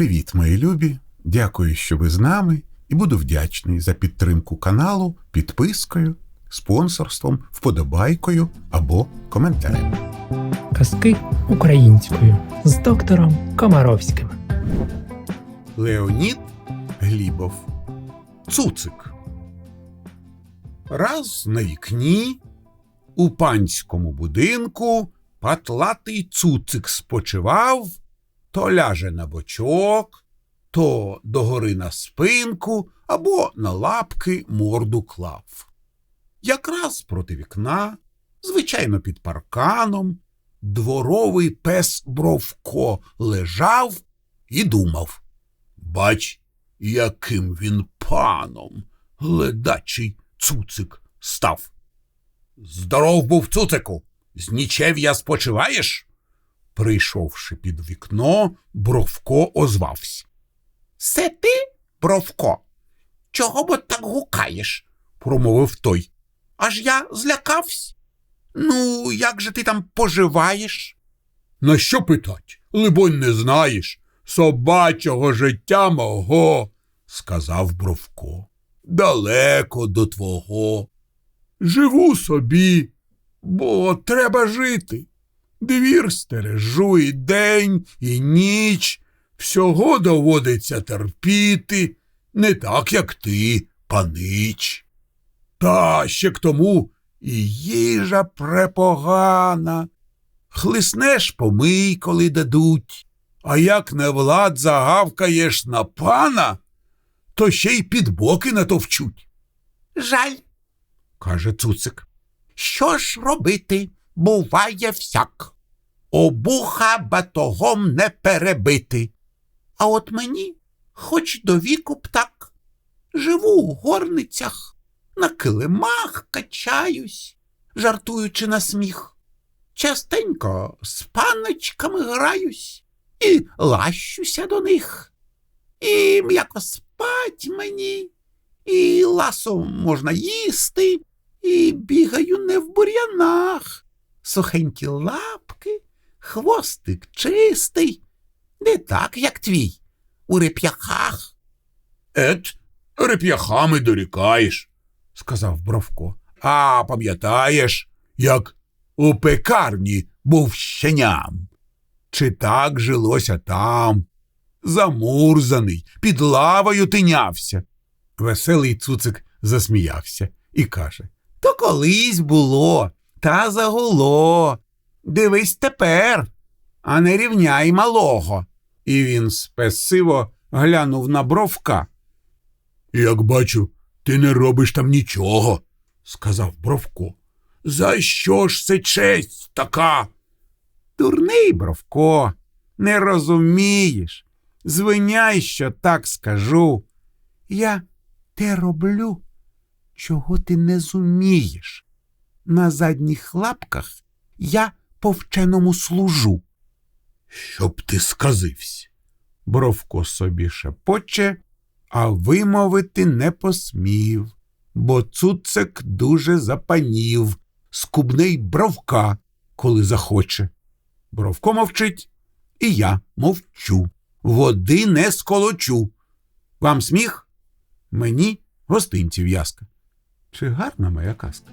Привіт, мої любі! Дякую, що ви з нами, і буду вдячний за підтримку каналу підпискою, спонсорством, вподобайкою або коментарем. Казки українською з доктором Комаровським. Леонід Глібов Цуцик. Раз на вікні у панському будинку патлатий цуцик спочивав, то ляже на бочок, то догори на спинку або на лапки морду клав. Якраз проти вікна, звичайно, під парканом, дворовий пес Бровко лежав і думав. Бач, яким він паном ледачий цуцик став. Здоров був цуцику, з нічев'я спочиваєш? Прийшовши під вікно, Бровко озвався. Се ти, Бровко? Чого бо так гукаєш? промовив той. Аж я злякався. Ну, як же ти там поживаєш? На що питать? Либонь, не знаєш собачого життя мого, сказав Бровко. Далеко до твого. Живу собі, бо треба жити. Двір стережу і день, і ніч. Всього доводиться терпіти, не так, як ти, панич. Та ще к тому і їжа препогана. Хлиснеш помий, коли дадуть. А як не влад загавкаєш на пана, то ще й під боки натовчуть. Жаль, каже цуцик. Що ж робити? Буває всяк. Обуха батогом не перебити. А от мені, хоч до віку б так, живу у горницях, на килимах качаюсь, жартуючи на сміх. Частенько з паночками граюсь і лащуся до них. І м'яко спать мені, і ласом можна їсти, і бігаю не в бур'янах. Сухенькі лапки, хвостик чистий, не так, як твій, у реп'яхах. Ет, реп'яхами дорікаєш, сказав Бровко. А пам'ятаєш, як у пекарні був щеням? Чи так жилося там? Замурзаний, під лавою тинявся. Веселий цуцик засміявся і каже То колись було, та загуло. Дивись тепер, а не рівняй малого. І він спесиво глянув на бровка. Як бачу, ти не робиш там нічого, сказав Бровко. За що ж це честь така? Дурний, Бровко, не розумієш. Звиняй, що так скажу. Я те роблю, чого ти не зумієш. На задніх лапках я по вченому служу. Щоб ти сказився. Бровко собі шепоче, а вимовити не посмів, бо цуцик дуже запанів, скубний бровка, коли захоче. Бровко мовчить, і я мовчу. Води не сколочу. Вам сміх? Мені гостинців яска. Чи гарна моя казка?